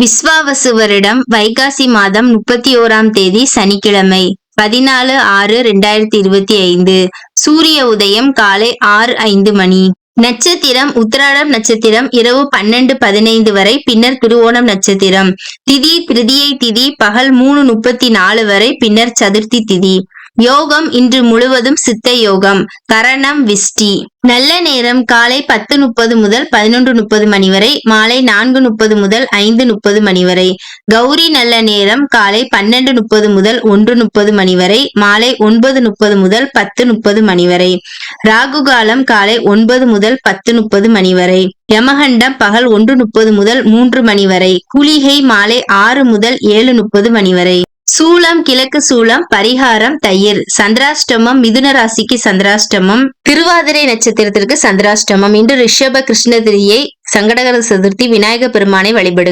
விஸ்வாவசுவரிடம் வைகாசி மாதம் முப்பத்தி ஓராம் தேதி சனிக்கிழமை பதினாலு ஆறு ரெண்டாயிரத்தி இருபத்தி ஐந்து. சூரிய உதயம் காலை ஆறு ஐந்து மணி. நட்சத்திரம் உத்திராடம் நட்சத்திரம் இரவு பன்னெண்டு பதினைந்து வரை பின்னர் திருவோணம் நட்சத்திரம். திதி திருதியை திதி பகல் மூணு முப்பத்தி நாலு வரை பின்னர் சதுர்த்தி திதி. யோகம் இன்று முழுவதும் சித்த யோகம். கரணம் விஷ்டி. நல்ல நேரம் காலை பத்து முப்பது முதல் பதினொன்று முப்பது மணி வரை மாலை நான்கு முப்பது முதல் ஐந்து முப்பது மணி வரை. கௌரி நல்ல நேரம் காலை பன்னெண்டு முப்பது முதல் ஒன்று முப்பது மணி வரை மாலை ஒன்பது முப்பது முதல் பத்து முப்பது மணி வரை. ராகு காலம் காலை ஒன்பது முதல் பத்து முப்பது மணி வரை. யமகண்டம் பகல் ஒன்று முப்பது முதல் மூன்று மணி வரை. குளிகை மாலை ஆறு முதல் ஏழு முப்பது மணி வரை. சூலம் கிழக்கு சூலம் பரிகாரம் தயிர். சந்திராஷ்டமம் மிதுன ராசிக்கு சந்திராஷ்டமம். திருவாதிரை நட்சத்திரத்திற்கு சந்திராஷ்டமம். இன்று ரிஷப கிருஷ்ணகிரியை சங்கடகர சதுர்த்தி விநாயக பெருமானை வழிபடுங்க